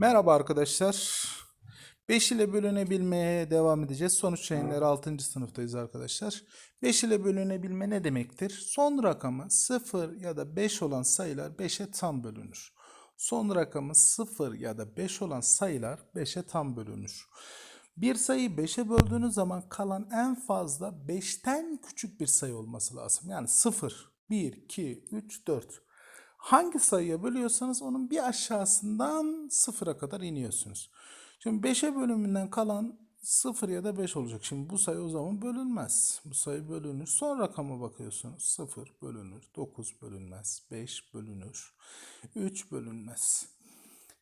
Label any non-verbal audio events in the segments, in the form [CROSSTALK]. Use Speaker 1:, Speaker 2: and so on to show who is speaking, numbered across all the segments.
Speaker 1: Merhaba arkadaşlar. 5 ile bölünebilmeye devam edeceğiz. Sonuç yayınları 6. sınıftayız arkadaşlar. 5 ile bölünebilme ne demektir? Son rakamı 0 ya da 5 olan sayılar 5'e tam bölünür. Son rakamı 0 ya da 5 olan sayılar 5'e tam bölünür. Bir sayıyı 5'e böldüğünüz zaman kalan en fazla 5'ten küçük bir sayı olması lazım. Yani 0, 1, 2, 3, 4. Hangi sayıya bölüyorsanız onun bir aşağısından sıfıra kadar iniyorsunuz. Şimdi 5'e bölümünden kalan 0 ya da 5 olacak. Şimdi bu sayı o zaman bölünmez. Bu sayı bölünür. Son rakama bakıyorsunuz. 0 bölünür. 9 bölünmez. 5 bölünür. 3 bölünmez.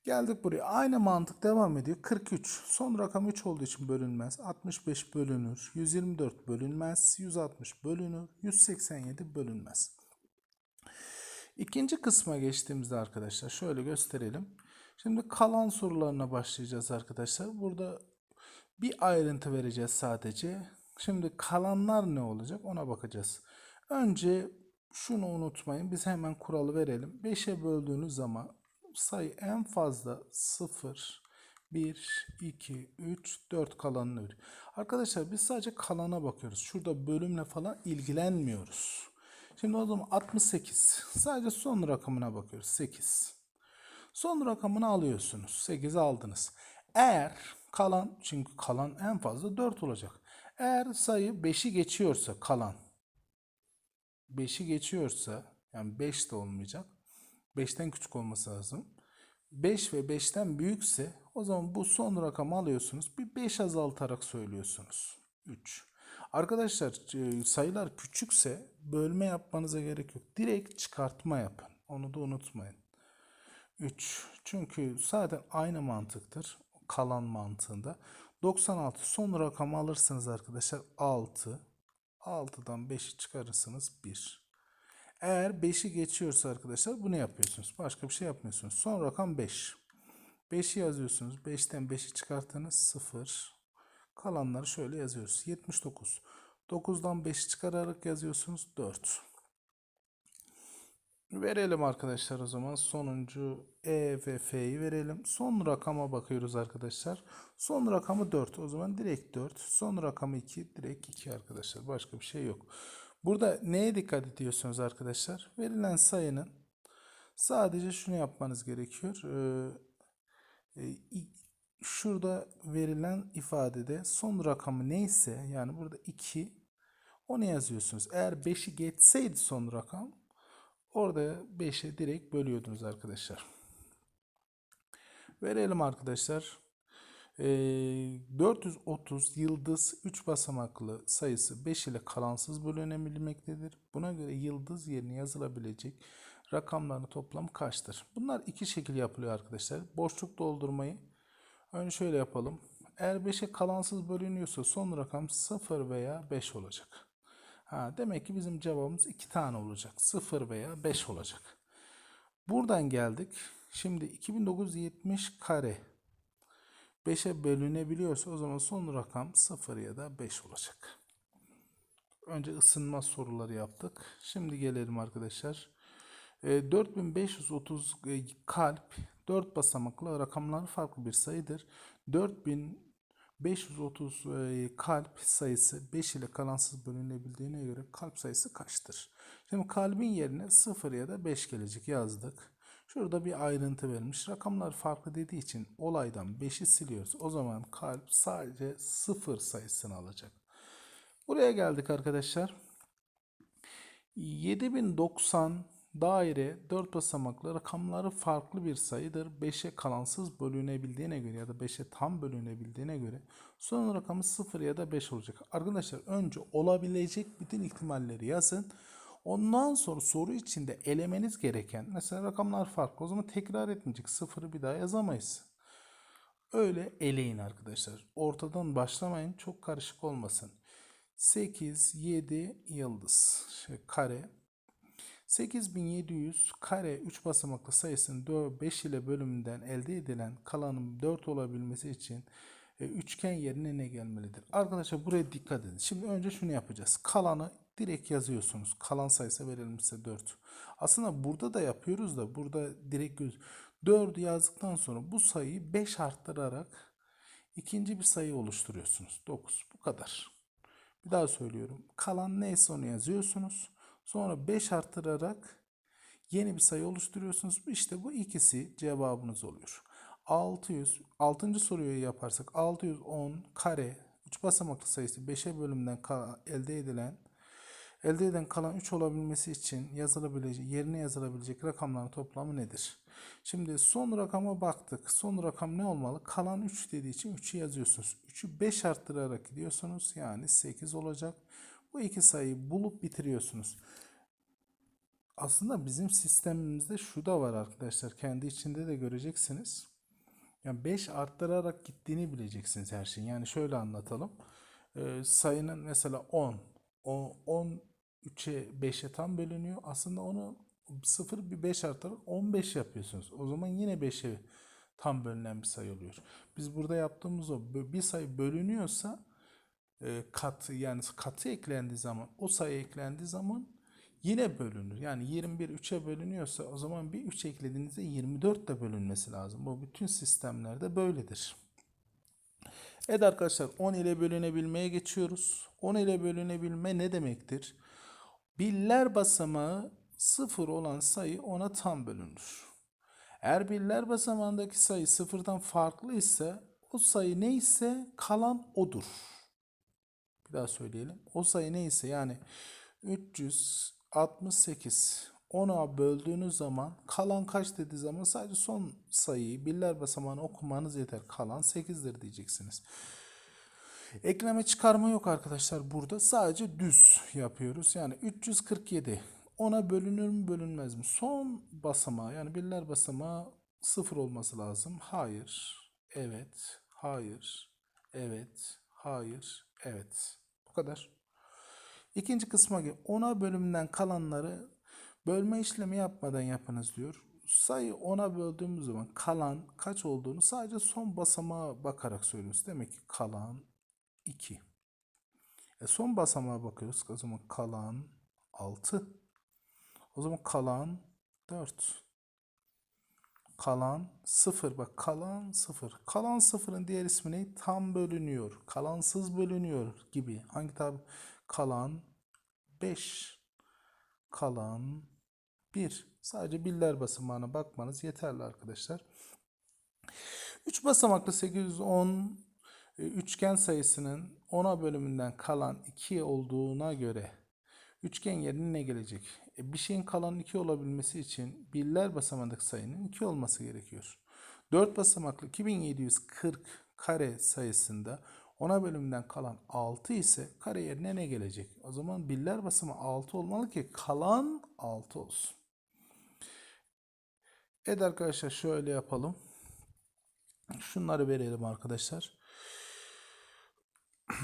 Speaker 1: Geldik buraya. Aynı mantık devam ediyor. 43. Son rakam 3 olduğu için bölünmez. 65 bölünür. 124 bölünmez. 160 bölünür. 187 bölünmez. İkinci kısma geçtiğimizde arkadaşlar şöyle gösterelim. Şimdi kalan sorularına başlayacağız arkadaşlar. Burada bir ayrıntı vereceğiz sadece. Şimdi kalanlar ne olacak ona bakacağız. Önce şunu unutmayın. Biz hemen kuralı verelim. 5'e böldüğünüz zaman sayı en fazla 0, 1, 2, 3, 4 kalanını veriyor. Arkadaşlar biz sadece kalana bakıyoruz. Şurada bölümle falan ilgilenmiyoruz. Şimdi o zaman 68. Sadece son rakamına bakıyoruz. 8. Son rakamını alıyorsunuz. 8 aldınız. Eğer kalan çünkü kalan en fazla 4 olacak. Eğer sayı 5'i geçiyorsa kalan 5'i geçiyorsa yani 5 de olmayacak. 5'ten küçük olması lazım. 5 ve 5'ten büyükse o zaman bu son rakamı alıyorsunuz. Bir 5 azaltarak söylüyorsunuz. 3. Arkadaşlar e, sayılar küçükse bölme yapmanıza gerek yok. Direkt çıkartma yapın. Onu da unutmayın. 3. Çünkü zaten aynı mantıktır. Kalan mantığında. 96 son rakamı alırsınız arkadaşlar 6. 6'dan 5'i çıkarırsınız 1. Eğer 5'i geçiyorsa arkadaşlar bunu yapıyorsunuz. Başka bir şey yapmıyorsunuz. Son rakam 5. 5'i yazıyorsunuz. 5'ten 5'i çıkartınız 0. Kalanları şöyle yazıyoruz. 79. 9'dan 5'i çıkararak yazıyorsunuz 4. Verelim arkadaşlar o zaman. Sonuncu E ve F'yi verelim. Son rakama bakıyoruz arkadaşlar. Son rakamı 4. O zaman direkt 4. Son rakamı 2. Direkt 2 arkadaşlar. Başka bir şey yok. Burada neye dikkat ediyorsunuz arkadaşlar? Verilen sayının sadece şunu yapmanız gerekiyor. Ee, e, şurada verilen ifadede son rakamı neyse yani burada 2 onu yazıyorsunuz. Eğer 5'i geçseydi son rakam orada 5'e direkt bölüyordunuz arkadaşlar. Verelim arkadaşlar. Ee, 430 yıldız 3 basamaklı sayısı 5 ile kalansız bölünebilmektedir. Buna göre yıldız yerine yazılabilecek rakamların toplamı kaçtır? Bunlar iki şekil yapılıyor arkadaşlar. Boşluk doldurmayı önce şöyle yapalım. Eğer 5'e kalansız bölünüyorsa son rakam 0 veya 5 olacak. Ha, demek ki bizim cevabımız 2 tane olacak. 0 veya 5 olacak. Buradan geldik. Şimdi 2970 kare 5'e bölünebiliyorsa o zaman son rakam 0 ya da 5 olacak. Önce ısınma soruları yaptık. Şimdi gelelim arkadaşlar. E, 4530 e, kalp 4 basamaklı rakamlar farklı bir sayıdır. 4530 e, kalp sayısı 5 ile kalansız bölünebildiğine göre kalp sayısı kaçtır? Şimdi kalbin yerine 0 ya da 5 gelecek yazdık. Şurada bir ayrıntı vermiş. Rakamlar farklı dediği için olaydan 5'i siliyoruz. O zaman kalp sadece 0 sayısını alacak. Buraya geldik arkadaşlar. 7090 daire 4 basamaklı rakamları farklı bir sayıdır. 5'e kalansız bölünebildiğine göre ya da 5'e tam bölünebildiğine göre son rakamı 0 ya da 5 olacak. Arkadaşlar önce olabilecek bütün ihtimalleri yazın. Ondan sonra soru içinde elemeniz gereken mesela rakamlar farklı. O zaman tekrar etmeyecek. Sıfırı bir daha yazamayız. Öyle eleyin arkadaşlar. Ortadan başlamayın. Çok karışık olmasın. 8, 7 yıldız. Şey, kare. 8700 kare 3 basamaklı sayısının 5 ile bölümünden elde edilen kalanın 4 olabilmesi için e, üçgen yerine ne gelmelidir? Arkadaşlar buraya dikkat edin. Şimdi önce şunu yapacağız. Kalanı direkt yazıyorsunuz. Kalan sayısı verilmişse 4. Aslında burada da yapıyoruz da burada direkt göz 4'ü yazdıktan sonra bu sayıyı 5 arttırarak ikinci bir sayı oluşturuyorsunuz. 9. Bu kadar. Bir daha söylüyorum. Kalan neyse onu yazıyorsunuz. Sonra 5 arttırarak yeni bir sayı oluşturuyorsunuz. İşte bu ikisi cevabınız oluyor. 600, 6. soruyu yaparsak 610 kare 3 basamaklı sayısı 5'e bölümden elde edilen elde eden kalan 3 olabilmesi için yazılabilecek, yerine yazılabilecek rakamların toplamı nedir? Şimdi son rakama baktık. Son rakam ne olmalı? Kalan 3 dediği için 3'ü yazıyorsunuz. 3'ü 5 arttırarak gidiyorsunuz. Yani 8 olacak. Bu iki sayıyı bulup bitiriyorsunuz. Aslında bizim sistemimizde şu da var arkadaşlar. Kendi içinde de göreceksiniz. Yani 5 arttırarak gittiğini bileceksiniz her şeyin. Yani şöyle anlatalım. Ee, sayının mesela 10. O 10 3'e 5'e tam bölünüyor. Aslında onu 0 bir 5 artarak 15 yapıyorsunuz. O zaman yine 5'e tam bölünen bir sayı oluyor. Biz burada yaptığımız o bir sayı bölünüyorsa e, katı yani katı eklendiği zaman o sayı eklendiği zaman yine bölünür. Yani 21 3'e bölünüyorsa o zaman bir 3 eklediğinizde 24 de bölünmesi lazım. Bu bütün sistemlerde böyledir. Evet arkadaşlar 10 ile bölünebilmeye geçiyoruz. 10 ile bölünebilme ne demektir? Birler basamağı 0 olan sayı ona tam bölünür. Eğer birler basamağındaki sayı sıfırdan farklı ise o sayı neyse kalan odur. Bir daha söyleyelim. O sayı neyse yani 368 10'a böldüğünüz zaman kalan kaç dediği zaman sadece son sayıyı birler basamağını okumanız yeter. Kalan 8'dir diyeceksiniz. Ekleme çıkarma yok arkadaşlar burada. Sadece düz yapıyoruz. Yani 347 ona bölünür mü bölünmez mi? Son basamağı yani birler basamağı 0 olması lazım. Hayır. Evet. Hayır. Evet. Hayır. Evet. Kadar. İkinci kısma gel. Ona bölümden kalanları bölme işlemi yapmadan yapınız diyor. Sayı ona böldüğümüz zaman kalan kaç olduğunu sadece son basamağa bakarak söylüyoruz. Demek ki kalan 2. E son basamağa bakıyoruz. O zaman kalan 6. O zaman kalan 4. Kalan 0. Bak kalan 0. Kalan 0'ın diğer ismi ne? Tam bölünüyor. Kalansız bölünüyor gibi. Hangi tab? Kalan 5. Kalan 1. Sadece birler basamağına bakmanız yeterli arkadaşlar. 3 basamaklı 810 e, üçgen sayısının 10'a bölümünden kalan 2 olduğuna göre üçgen yerine ne gelecek? E, bir şeyin kalan 2 olabilmesi için birler basamağındaki sayının 2 olması gerekiyor. 4 basamaklı 2740 kare sayısında 10'a bölümünden kalan 6 ise kare yerine ne gelecek? O zaman birler basamağı 6 olmalı ki kalan 6 olsun. Evet arkadaşlar şöyle yapalım. Şunları verelim arkadaşlar. [CLEARS THROAT]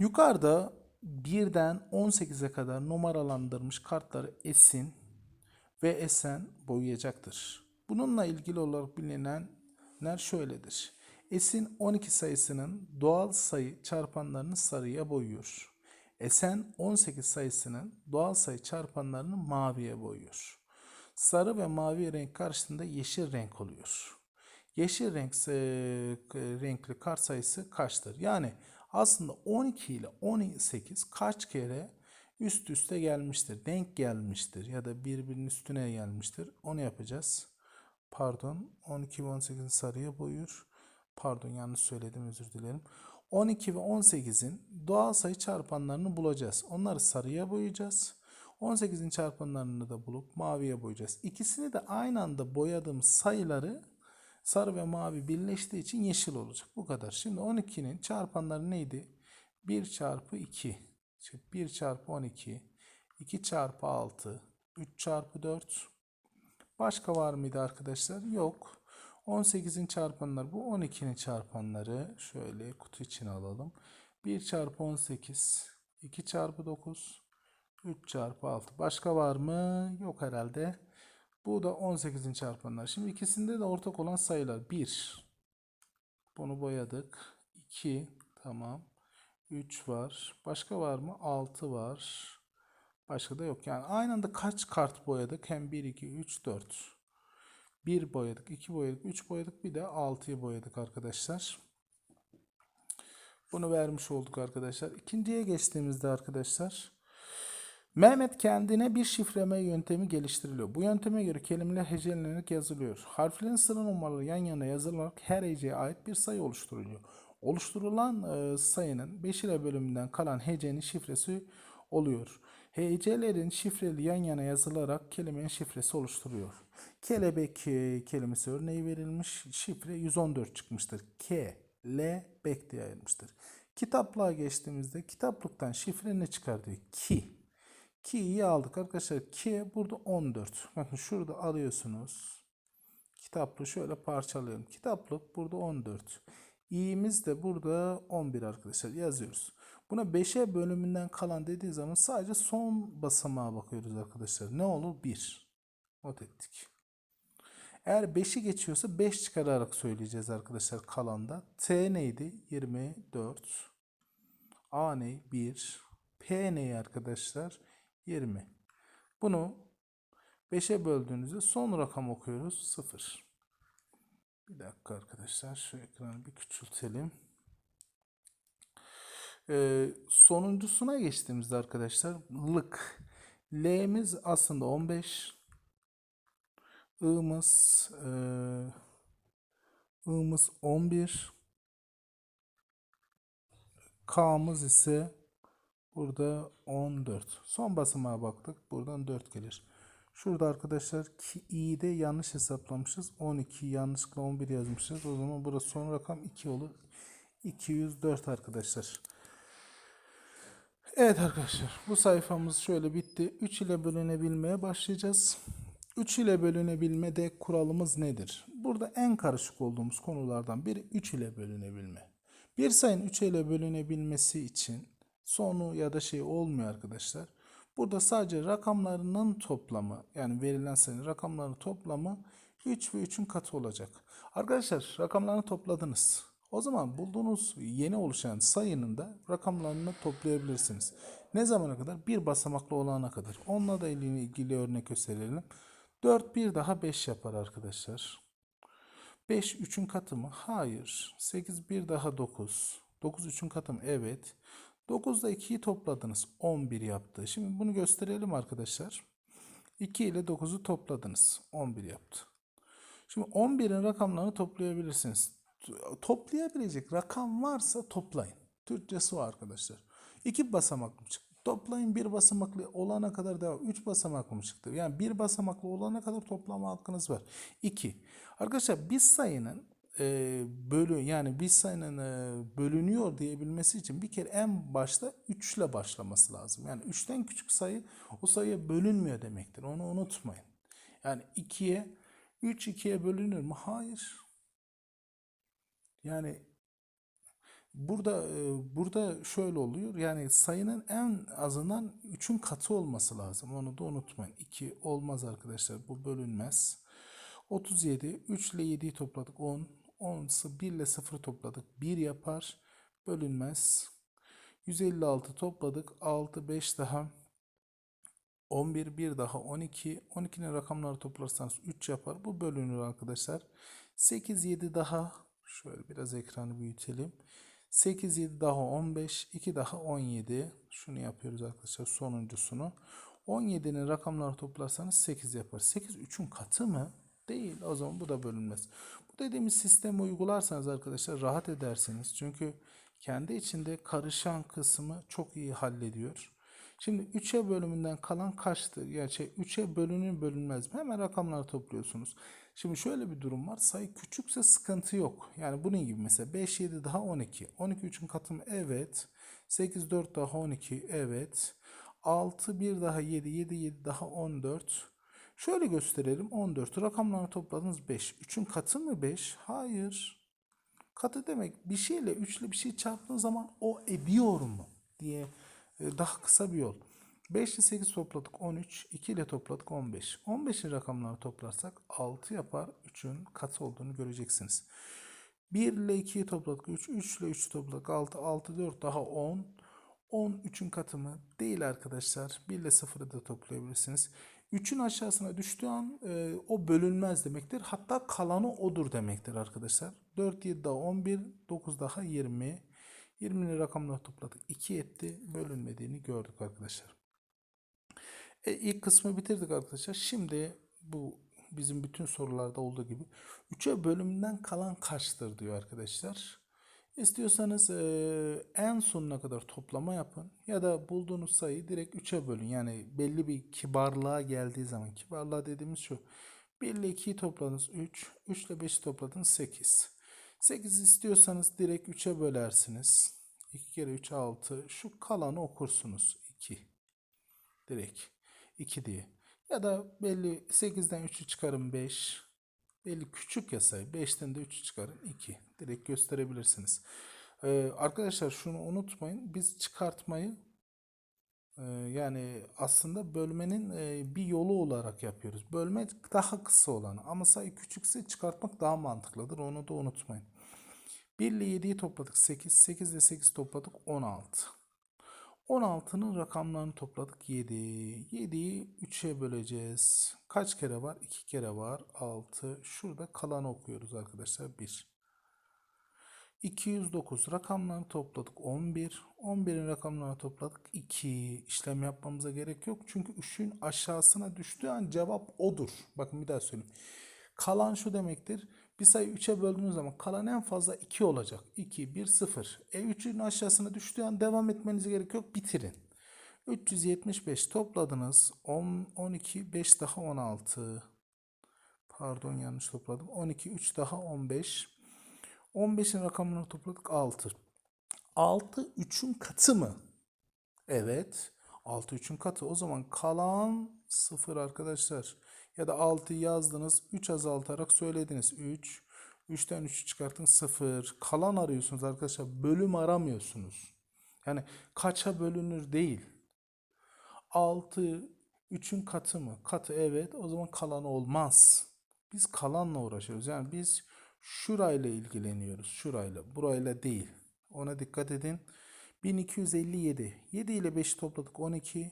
Speaker 1: Yukarıda 1'den 18'e kadar numaralandırmış kartları Esin ve Esen boyayacaktır. Bununla ilgili olarak bilinenler şöyledir. Esin 12 sayısının doğal sayı çarpanlarını sarıya boyuyor. Esen 18 sayısının doğal sayı çarpanlarını maviye boyuyor. Sarı ve mavi renk karşısında yeşil renk oluyor. Yeşil renk e, renkli kart sayısı kaçtır? Yani aslında 12 ile 18 kaç kere üst üste gelmiştir, denk gelmiştir ya da birbirinin üstüne gelmiştir. Onu yapacağız. Pardon 12 ve 18'in sarıya boyuyor. Pardon yanlış söyledim özür dilerim. 12 ve 18'in doğal sayı çarpanlarını bulacağız. Onları sarıya boyayacağız. 18'in çarpanlarını da bulup maviye boyayacağız. İkisini de aynı anda boyadığımız sayıları sarı ve mavi birleştiği için yeşil olacak. Bu kadar. Şimdi 12'nin çarpanları neydi? 1 çarpı 2. 1 çarpı 12. 2 çarpı 6. 3 çarpı 4. Başka var mıydı arkadaşlar? Yok. 18'in çarpanları bu 12'nin çarpanları. Şöyle kutu içine alalım. 1 çarpı 18. 2 çarpı 9. 3 çarpı 6. Başka var mı? Yok herhalde. Bu da 18'in çarpanları. Şimdi ikisinde de ortak olan sayılar. 1. Bunu boyadık. 2. Tamam. 3 var. Başka var mı? 6 var. Başka da yok. Yani aynı anda kaç kart boyadık? Hem 1, 2, 3, 4. 1 boyadık, 2 boyadık, 3 boyadık bir de 6'yı boyadık arkadaşlar. Bunu vermiş olduk arkadaşlar. İkinciye geçtiğimizde arkadaşlar Mehmet kendine bir şifreleme yöntemi geliştiriliyor. Bu yönteme göre kelimeler hecelenerek yazılıyor. Harflerin sıra numaraları yan yana yazılarak her heceye ait bir sayı oluşturuluyor. Oluşturulan e, sayının 5 ile bölümünden kalan hecenin şifresi oluyor. Hecelerin şifreli yan yana yazılarak kelimenin şifresi oluşturuyor. Kelebek e, kelimesi örneği verilmiş. Şifre 114 çıkmıştır. K, L, bek diye ayrılmıştır. Kitaplığa geçtiğimizde kitaplıktan şifre ne çıkar diyor. Ki. Ki'yi aldık arkadaşlar. Ki burada 14. Bakın şurada alıyorsunuz. Kitaplığı şöyle parçalayalım. Kitaplık burada 14. İ'miz de burada 11 arkadaşlar yazıyoruz. Buna 5'e bölümünden kalan dediği zaman sadece son basamağa bakıyoruz arkadaşlar. Ne olur? 1. Not ettik. Eğer 5'i geçiyorsa 5 çıkararak söyleyeceğiz arkadaşlar kalanda. T neydi? 24. A ne? 1. P ne arkadaşlar? 20. Bunu 5'e böldüğünüzde son rakam okuyoruz. 0. Bir dakika arkadaşlar. Şu ekranı bir küçültelim. Ee, sonuncusuna geçtiğimizde arkadaşlar lık. L'miz aslında 15. I'mız e, I'mız 11. K'mız ise burada 14. Son basamağa baktık. Buradan 4 gelir. Şurada arkadaşlar ki i'de yanlış hesaplamışız. 12 yanlışlıkla 11 yazmışız. O zaman burası son rakam 2 olur. 204 arkadaşlar. Evet arkadaşlar bu sayfamız şöyle bitti. 3 ile bölünebilmeye başlayacağız. 3 ile bölünebilmede kuralımız nedir? Burada en karışık olduğumuz konulardan biri 3 ile bölünebilme. Bir sayının 3 ile bölünebilmesi için sonu ya da şey olmuyor arkadaşlar. Burada sadece rakamlarının toplamı yani verilen sayının rakamlarının toplamı 3 ve 3'ün katı olacak. Arkadaşlar rakamlarını topladınız. O zaman bulduğunuz yeni oluşan sayının da rakamlarını toplayabilirsiniz. Ne zamana kadar? Bir basamaklı olana kadar. Onunla da ilgili, örnek gösterelim. 4 bir daha 5 yapar arkadaşlar. 5 3'ün katı mı? Hayır. 8 bir daha 9. 9 3'ün katı mı? Evet. 9'da 2'yi topladınız. 11 yaptı. Şimdi bunu gösterelim arkadaşlar. 2 ile 9'u topladınız. 11 yaptı. Şimdi 11'in rakamlarını toplayabilirsiniz. Toplayabilecek rakam varsa toplayın. Türkçesi o arkadaşlar. 2 basamaklı mı çıktı? Toplayın bir basamaklı olana kadar devam. 3 basamaklı mı çıktı? Yani bir basamaklı olana kadar toplama hakkınız var. 2. Arkadaşlar bir sayının e, bölü yani bir sayının e, bölünüyor diyebilmesi için bir kere en başta 3 ile başlaması lazım. Yani 3'ten küçük sayı o sayıya bölünmüyor demektir. Onu unutmayın. Yani 2'ye 3 2'ye bölünür mü? Hayır. Yani burada e, burada şöyle oluyor. Yani sayının en azından 3'ün katı olması lazım. Onu da unutmayın. 2 olmaz arkadaşlar. Bu bölünmez. 37 3 ile 7'yi topladık 10. 10 1 ile 0 topladık. 1 yapar. Bölünmez. 156 topladık. 6 5 daha 11 1 daha 12. 12'nin rakamları toplarsanız 3 yapar. Bu bölünür arkadaşlar. 8 7 daha şöyle biraz ekranı büyütelim. 8 7 daha 15 2 daha 17. Şunu yapıyoruz arkadaşlar sonuncusunu. 17'nin rakamları toplarsanız 8 yapar. 8 3'ün katı mı? Değil. O zaman bu da bölünmez. Bu dediğimiz sistemi uygularsanız arkadaşlar rahat edersiniz. Çünkü kendi içinde karışan kısmı çok iyi hallediyor. Şimdi 3'e bölümünden kalan? Yani şey 3'e bölünür bölünmez mi? Hemen rakamları topluyorsunuz. Şimdi şöyle bir durum var. Sayı küçükse sıkıntı yok. Yani bunun gibi mesela 5 7 daha 12. 12 3'ün katı mı? Evet. 8 4 daha 12. Evet. 6 1 daha 7 7 7 daha 14. Şöyle gösterelim. 14 rakamlarını topladınız 5. 3'ün katı mı 5? Hayır. Katı demek bir şeyle 3 ile bir şey çarptığın zaman o ediyor mu diye e, daha kısa bir yol. 5 ile 8 topladık 13, 2 ile topladık 15. 15'in rakamlarını toplarsak 6 yapar. 3'ün katı olduğunu göreceksiniz. 1 ile 2'yi topladık 3, 3 ile 3'ü topladık 6, 6 4 daha 10. 10 3'ün katı mı? Değil arkadaşlar. 1 ile 0'ı da toplayabilirsiniz. 3'ün aşağısına düştüğü an e, o bölünmez demektir. Hatta kalanı odur demektir arkadaşlar. 4, 7 daha 11, 9 daha 20. 20'li rakamları topladık. 2 etti. Bölünmediğini gördük arkadaşlar. E, ilk kısmı bitirdik arkadaşlar. Şimdi bu bizim bütün sorularda olduğu gibi 3'e bölümünden kalan kaçtır diyor arkadaşlar. İstiyorsanız e, en sonuna kadar toplama yapın ya da bulduğunuz sayıyı direkt 3'e bölün. Yani belli bir kibarlığa geldiği zaman kibarlığa dediğimiz şu. 1 ile 2'yi topladınız 3, 3 ile 5'i topladınız 8. 8 istiyorsanız direkt 3'e bölersiniz. 2 kere 3 6. Şu kalanı okursunuz 2. Direkt 2 diye. Ya da belli 8'den 3'ü çıkarın 5. Belli küçük ya sayı. 5'ten de 3'ü çıkarın 2. Direkt gösterebilirsiniz. Ee, arkadaşlar şunu unutmayın. Biz çıkartmayı e, yani aslında bölmenin e, bir yolu olarak yapıyoruz. Bölme daha kısa olanı ama sayı küçükse çıkartmak daha mantıklıdır. Onu da unutmayın. 1 ile 7'yi topladık 8. 8 ile 8 topladık 16. 16'nın rakamlarını topladık 7. 7'yi 3'e böleceğiz. Kaç kere var? 2 kere var. 6. Şurada kalanı okuyoruz arkadaşlar. 1. 209 rakamlarını topladık 11. 11'in rakamlarını topladık 2. İşlem yapmamıza gerek yok. Çünkü 3'ün aşağısına düştüğü an cevap odur. Bakın bir daha söyleyeyim. Kalan şu demektir. Bir sayı 3'e böldüğünüz zaman kalan en fazla 2 olacak. 2, 1, 0. E 3'ün aşağısına düştüğü an devam etmenize gerek yok. Bitirin. 375 topladınız. 10, 12, 5 daha 16. Pardon yanlış topladım. 12, 3 daha 15. 15'in rakamını topladık 6. 6 3'ün katı mı? Evet. 6 3'ün katı. O zaman kalan 0 arkadaşlar. Ya da 6 yazdınız. 3 azaltarak söylediniz. 3. 3'ten 3'ü çıkartın 0. Kalan arıyorsunuz arkadaşlar. Bölüm aramıyorsunuz. Yani kaça bölünür değil. 6 3'ün katı mı? Katı evet. O zaman kalan olmaz. Biz kalanla uğraşıyoruz. Yani biz şurayla ilgileniyoruz. Şurayla. Burayla değil. Ona dikkat edin. 1257. 7 ile 5'i topladık 12.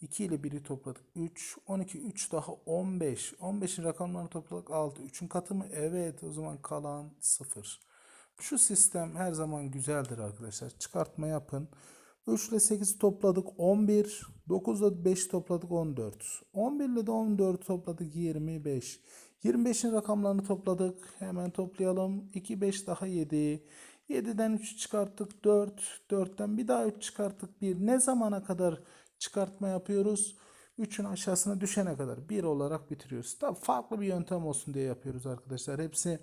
Speaker 1: 2 ile 1'i topladık 3. 12, 3 daha 15. 15'in rakamlarını topladık 6. 3'ün katı mı? Evet. O zaman kalan 0. Şu sistem her zaman güzeldir arkadaşlar. Çıkartma yapın. 3 ile 8 topladık 11. 9 ile 5 topladık 14. 11 ile de 14 topladık 25. 25'in rakamlarını topladık. Hemen toplayalım. 2, 5 daha 7. 7'den 3 çıkarttık 4. 4'ten bir daha 3 çıkarttık 1. Ne zamana kadar çıkartma yapıyoruz? 3'ün aşağısına düşene kadar 1 olarak bitiriyoruz. Tabii farklı bir yöntem olsun diye yapıyoruz arkadaşlar. Hepsi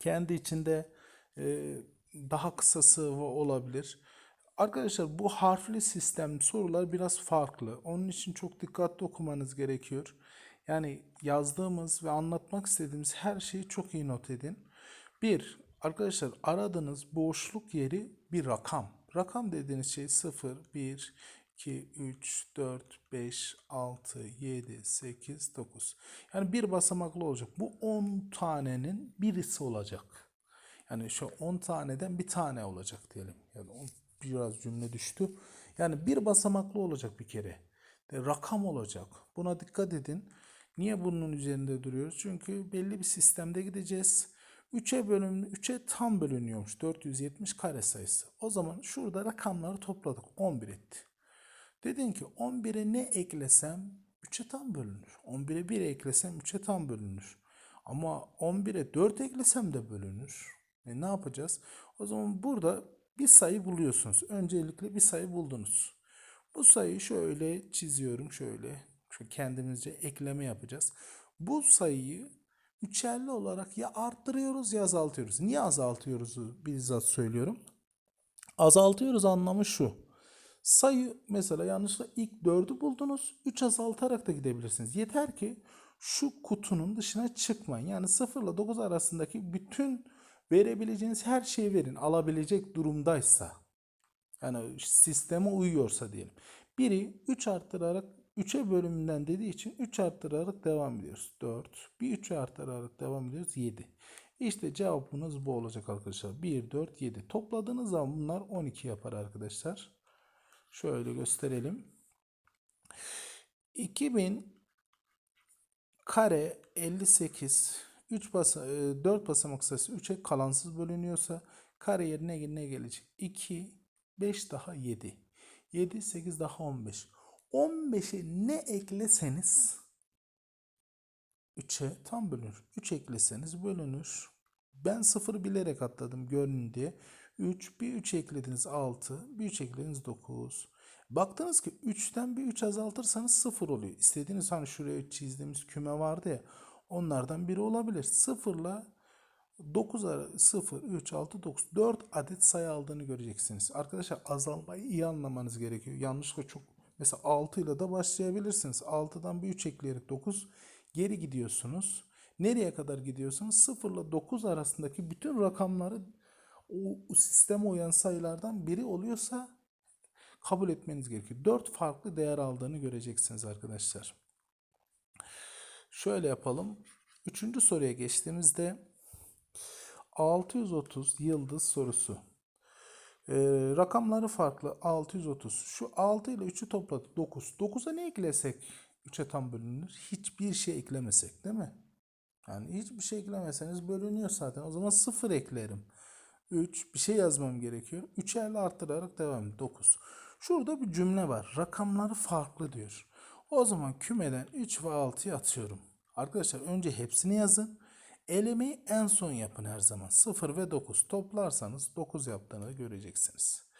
Speaker 1: kendi içinde e, daha kısası olabilir. Arkadaşlar bu harfli sistem sorular biraz farklı. Onun için çok dikkatli okumanız gerekiyor. Yani yazdığımız ve anlatmak istediğimiz her şeyi çok iyi not edin. Bir, arkadaşlar aradığınız boşluk yeri bir rakam. Rakam dediğiniz şey 0, 1, 2, 3, 4, 5, 6, 7, 8, 9. Yani bir basamaklı olacak. Bu 10 tanenin birisi olacak. Yani şu 10 taneden bir tane olacak diyelim. Yani biraz cümle düştü. Yani bir basamaklı olacak bir kere. De, rakam olacak. Buna dikkat edin. Niye bunun üzerinde duruyoruz? Çünkü belli bir sistemde gideceğiz. 3'e bölüm 3'e tam bölünüyormuş 470 kare sayısı. O zaman şurada rakamları topladık. 11 etti. Dedin ki 11'e ne eklesem 3'e tam bölünür. 11'e 1 eklesem 3'e tam bölünür. Ama 11'e 4 eklesem de bölünür. E ne yapacağız? O zaman burada bir sayı buluyorsunuz. Öncelikle bir sayı buldunuz. Bu sayıyı şöyle çiziyorum. Şöyle. Şu kendimizce ekleme yapacağız. Bu sayıyı üçerli olarak ya arttırıyoruz ya azaltıyoruz. Niye azaltıyoruz bizzat söylüyorum. Azaltıyoruz anlamı şu. Sayı mesela yanlışlıkla ilk 4'ü buldunuz. 3 azaltarak da gidebilirsiniz. Yeter ki şu kutunun dışına çıkmayın. Yani 0 ile 9 arasındaki bütün verebileceğiniz her şeyi verin. Alabilecek durumdaysa. Yani sisteme uyuyorsa diyelim. Biri 3 arttırarak 3'e bölümünden dediği için 3 arttırarak devam ediyoruz. 4. Bir 3 arttırarak devam ediyoruz. 7. İşte cevabınız bu olacak arkadaşlar. 1, 4, 7. Topladığınız zaman bunlar 12 yapar arkadaşlar. Şöyle gösterelim. 2000 kare 58 3 basa 4 basamak sayısı 3'e kalansız bölünüyorsa kare yerine ne gelecek? 2 5 daha 7. 7 8 daha 15. 15'e ne ekleseniz 3'e tam bölünür. 3 ekleseniz bölünür. Ben 0 bilerek atladım görün diye. 3 bir 3 eklediniz 6 bir 3 eklediniz 9. Baktınız ki 3'ten bir 3 azaltırsanız 0 oluyor. İstediğiniz hani şuraya çizdiğimiz küme vardı ya onlardan biri olabilir. 0 ile 9 ara 0, 3, 6, 9, 4 adet sayı aldığını göreceksiniz. Arkadaşlar azalmayı iyi anlamanız gerekiyor. Yanlışlıkla çok mesela 6 ile de başlayabilirsiniz. 6'dan bir 3 ekleyerek 9 geri gidiyorsunuz. Nereye kadar gidiyorsunuz? 0 ile 9 arasındaki bütün rakamları o sisteme uyan sayılardan biri oluyorsa kabul etmeniz gerekiyor. 4 farklı değer aldığını göreceksiniz arkadaşlar. Şöyle yapalım. Üçüncü soruya geçtiğimizde 630 yıldız sorusu. Ee, rakamları farklı. 630. Şu 6 ile 3'ü topladık. 9. 9'a ne eklesek 3'e tam bölünür? Hiçbir şey eklemesek değil mi? Yani hiçbir şey eklemeseniz bölünüyor zaten. O zaman 0 eklerim. 3 bir şey yazmam gerekiyor. 3'erle arttırarak devam et. 9. Şurada bir cümle var. Rakamları farklı diyor. O zaman kümeden 3 ve 6'yı atıyorum. Arkadaşlar önce hepsini yazın. Elemeyi en son yapın her zaman. 0 ve 9 toplarsanız 9 yaptığını göreceksiniz.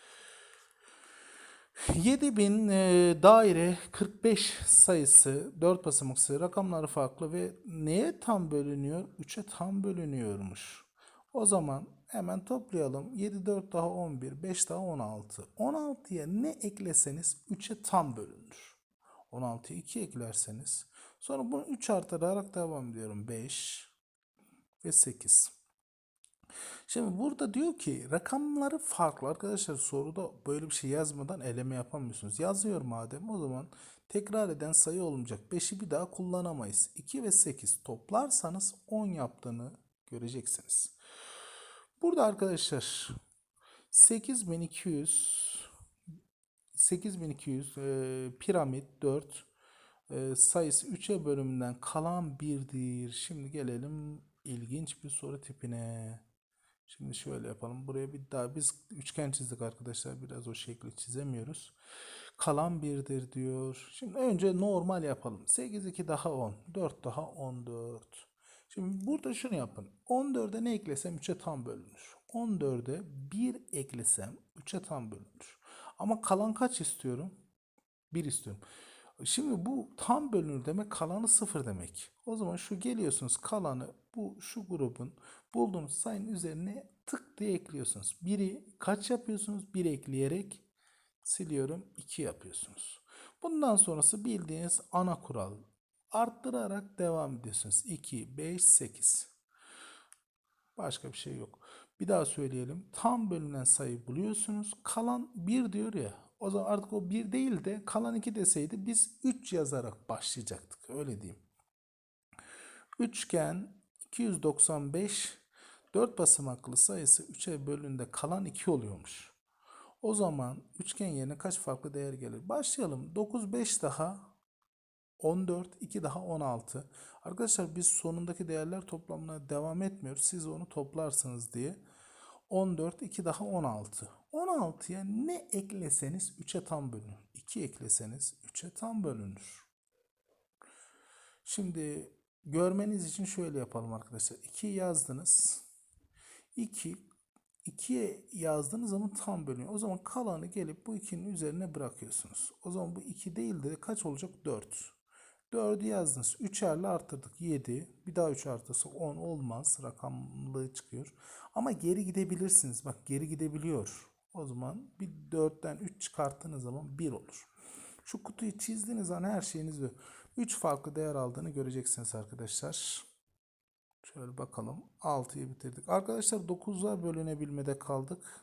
Speaker 1: 7000 e, daire 45 sayısı 4 basamak sayı rakamları farklı ve neye tam bölünüyor? 3'e tam bölünüyormuş. O zaman hemen toplayalım. 7 4 daha 11, 5 daha 16. 16'ya ne ekleseniz 3'e tam bölünür. 16'ya 2 eklerseniz sonra bunu 3 artırarak devam ediyorum. 5 ve 8. Şimdi burada diyor ki rakamları farklı. Arkadaşlar soruda böyle bir şey yazmadan eleme yapamıyorsunuz. Yazıyor madem o zaman tekrar eden sayı olmayacak. 5'i bir daha kullanamayız. 2 ve 8 toplarsanız 10 yaptığını göreceksiniz. Burada arkadaşlar 8200 8200 e, piramit 4 e, sayısı 3'e bölümünden kalan birdir. Şimdi gelelim ilginç bir soru tipine. Şimdi şöyle yapalım. Buraya bir daha biz üçgen çizdik arkadaşlar. Biraz o şekli çizemiyoruz. Kalan birdir diyor. Şimdi önce normal yapalım. 8 2 daha 10. 4 daha 14. Şimdi burada şunu yapın. 14'e ne eklesem 3'e tam bölünür. 14'e 1 eklesem 3'e tam bölünür. Ama kalan kaç istiyorum? 1 istiyorum. Şimdi bu tam bölünür demek kalanı sıfır demek. O zaman şu geliyorsunuz kalanı bu şu grubun bulduğunuz sayının üzerine tık diye ekliyorsunuz. Biri kaç yapıyorsunuz? Bir ekleyerek siliyorum 2 yapıyorsunuz. Bundan sonrası bildiğiniz ana kural. Arttırarak devam ediyorsunuz. 2, 5, 8. Başka bir şey yok. Bir daha söyleyelim. Tam bölünen sayı buluyorsunuz. Kalan 1 diyor ya. O zaman artık o 1 değil de kalan 2 deseydi biz 3 yazarak başlayacaktık. Öyle diyeyim. Üçgen 295 4 basamaklı sayısı 3'e bölündüğünde kalan 2 oluyormuş. O zaman üçgen yerine kaç farklı değer gelir? Başlayalım. 9 5 daha 14 2 daha 16. Arkadaşlar biz sonundaki değerler toplamına devam etmiyoruz. Siz onu toplarsınız diye. 14 2 daha 16. 16'ya ne ekleseniz 3'e tam bölünür. 2 ekleseniz 3'e tam bölünür. Şimdi görmeniz için şöyle yapalım arkadaşlar. 2 yazdınız. 2 2'ye yazdığınız zaman tam bölünüyor. O zaman kalanı gelip bu 2'nin üzerine bırakıyorsunuz. O zaman bu 2 değil de kaç olacak? 4. 4'ü yazdınız. 3'erle arttırdık. 7. Bir daha 3 artırsa 10 olmaz. Rakamlı çıkıyor. Ama geri gidebilirsiniz. Bak geri gidebiliyor. O zaman bir 4'ten 3 çıkarttığınız zaman 1 olur. Şu kutuyu çizdiğiniz an her şeyiniz 3 farklı değer aldığını göreceksiniz arkadaşlar. Şöyle bakalım. 6'yı bitirdik. Arkadaşlar 9'a bölünebilmede kaldık.